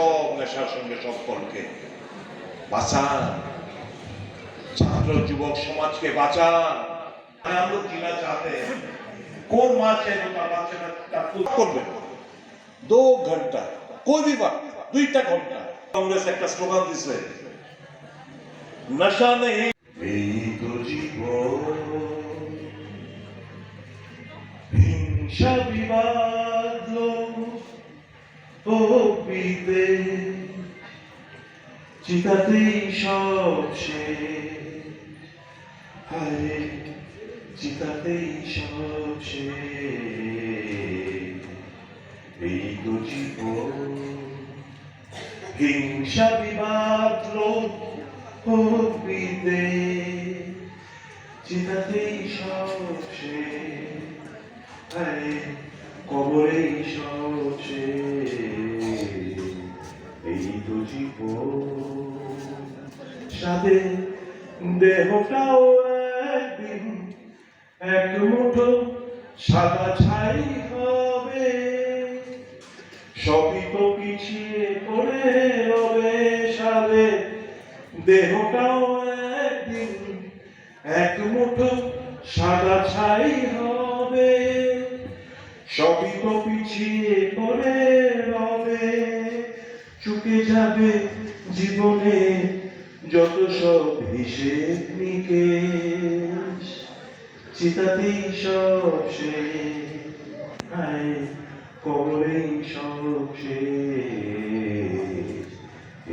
সব নেশার সঙ্গে সম্পর্কে বাঁচান ছাত্র যুবক समाज के বাঁচান हम लोग जीना चाहते हैं कौन माँ चाहे तो बात করবেন দো ঘন্টা कोई भी बात দুইটা ঘন্টা কংগ্রেস একটা স্লোগান দিছে নশা নেই এই তো জীবন হিংসা বিবাদ লোক ও বিদ্বেষ চিতাতেই সব শেষ। হায় চিতাতেই সব শেষ। এই তো জীবন। হিংসা বিবাদ লোক ও চিতাতেই সব শেষ। হায় কবরেই সব সাথে দেহটাও একদিন এক মুঠো সাদা ছাই হবে। সবই তো পিছিয়ে পড়ে রবে সাথে দেহটাও একদিন এক মুঠো সাদা ছাই হবে। সবই তো পিছিয়ে পড়ে রবে চুকে যাবে জীবনে যত সব হিসেব নিকেশ। চিতাতেই সব হায় কবরেই সব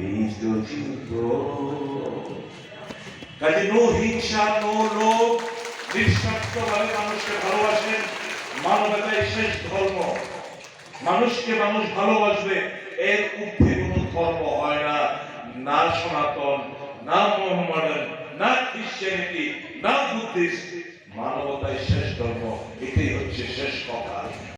এই তো জীবন কাজে নো হিংসা, নো লোভ, নিঃস্বার্থভাবে মানুষকে ভালোবাসেন, মানবতাই শেষ ধর্ম। মানুষকে মানুষ ভালোবাসবে, এর উপরে কোনো ধর্ম হয় না। না সনাতন, না মোহাম্মদান না খ্রিস্টানিটি, না বুদ্ধিস্ট। মানবতায় শেষ ধর্ম, এটাই হচ্ছে শেষ কথা।